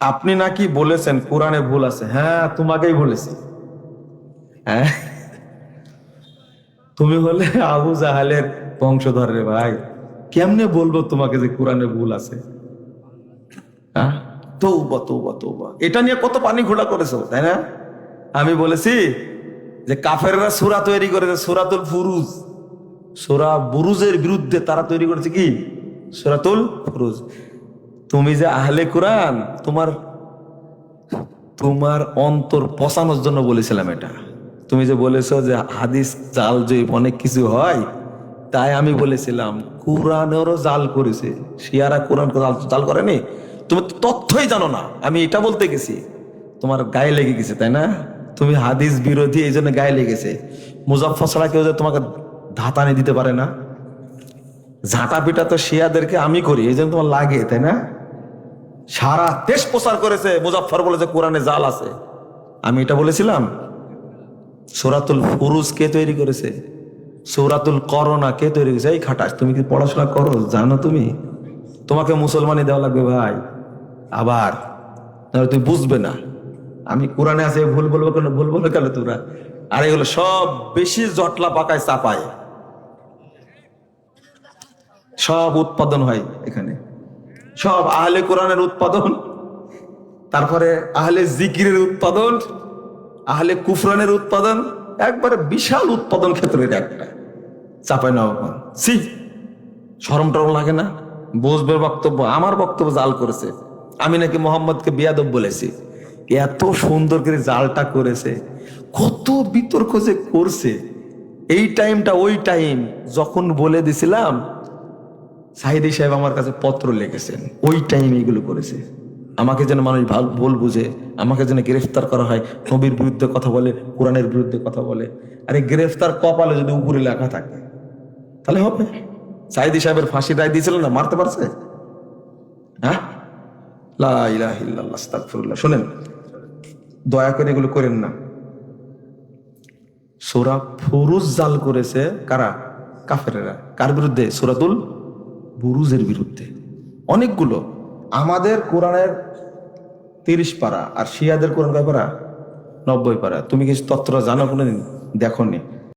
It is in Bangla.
আপনি নাকি বলেছেন কোরআনে ভুল আছে। হ্যাঁ তোমাকেই বলেছি। হ্যাঁ? তুমি হলে আবু জাহালের বংশধর রে ভাই। কেমনে বলব তোমাকে যে কোরআনে ভুল আছে? হ্যাঁ? এটা নিয়ে কত পানি ঘোড়া করেছ, তাই না? আমি বলেছি যে কাফেররা সুরা তৈরি করেছে, সুরাতুল ফুরুজ। সুরা বুরুজের বিরুদ্ধে তারা তৈরি করেছে কি? সুরাতুল ফুরুজ। তুমি যে আহলে কোরআন, তোমার তোমার অন্তর পচানোর জন্য বলেছিলাম এটা। তুমি যে বলেছ যে হাদিস জাল জয়ীব, অনেক কিছু হয়, তাই আমি বলেছিলাম, কোরআনেরও জাল করেছে। শিয়ারা কোরআন জাল জাল করেনি? তুমি তথ্যই জানো না, আমি এটা বলতে গেছি। তোমার গায়ে লেগে গেছে, তাই না? তুমি হাদিস বিরোধী, এই জন্য গায়ে লেগেছে। মুজাফর ছাড়া কেউ যে তোমাকে ধাতানি দিতে পারে না। ঝাঁটা পিটা তো শিয়াদেরকে আমি করি, এই জন্য তোমার লাগে, তাই না? সারা দেশ প্রচার করেছে মুজাফর বলেছে কোরআনে জাল আছে। আমি এটা বলেছিলাম, সৌরাতুল ফুরুজ কে তৈরি করেছে? সৌরাতুল করোনা কে তৈরি করেছে? এই খাটাস, তুমি কি পড়াশোনা করো? জানো তুমি? তোমাকে মুসলমানি দেওয়া লাগবে ভাই। আবার নাহলে তুই বুঝবে না। আমি কোরআনে আছে, ভুল বলব কেন? ভুল বলব কেন তোরা আর এগুলো সব বেশি জটলা পাকায় চাপায়। সব উৎপাদন হয় এখানে। সব আহলে কোরআনের উৎপাদন, তারপরে আহলে জিকিরের উৎপাদন, আহলে কুফরানের উৎপাদন, একবারে বিশাল উৎপাদন ক্ষেত্রের একটা। চাপাই নবাব সি সরম টরম লাগে না? বসবের বক্তব্য, আমার বক্তব্য জাল করেছে। আমি নাকি মোহাম্মদকে বিয়াদব বলেছি। এত সুন্দর করে জালটা করেছে, কত বিতর্ক যে করছে। এই টাইমটা ওই টাইম যখন বলে দিছিলাম সাহিদি সাহেব আমার কাছে পত্র লিখেছেন। ওই টাইম এগুলো করেছে। আমাকে যেন মানুষ ভালো, ভুল বুঝে, আমাকে যেন গ্রেফতার করা হয়, নবীর বিরুদ্ধে কথা বলে, কোরআনের বিরুদ্ধে কথা বলে। আরে গ্রেফতার কপালে যদি উপরে লেখা থাকে, তাহলে হবে। সাইদি সাহেবের ফাঁসি রায় দিয়েছিল না, মারতে পারছে? হ্যাঁ? শোনেন, দয়া করে এগুলো করেন না। সোরা ফুরুজ জাল করেছে কারা? কাফেরেরা। কার বিরুদ্ধে? সুরাতুল বুরুজের বিরুদ্ধে। অনেকগুলো। আমাদের কোরআনের তিরিশ পারা আর শিয়াদের কোরআন কয় পারা? নব্বই পারা। তুমি কিছু তত্ত্বটা জানো কোনো দেখো নি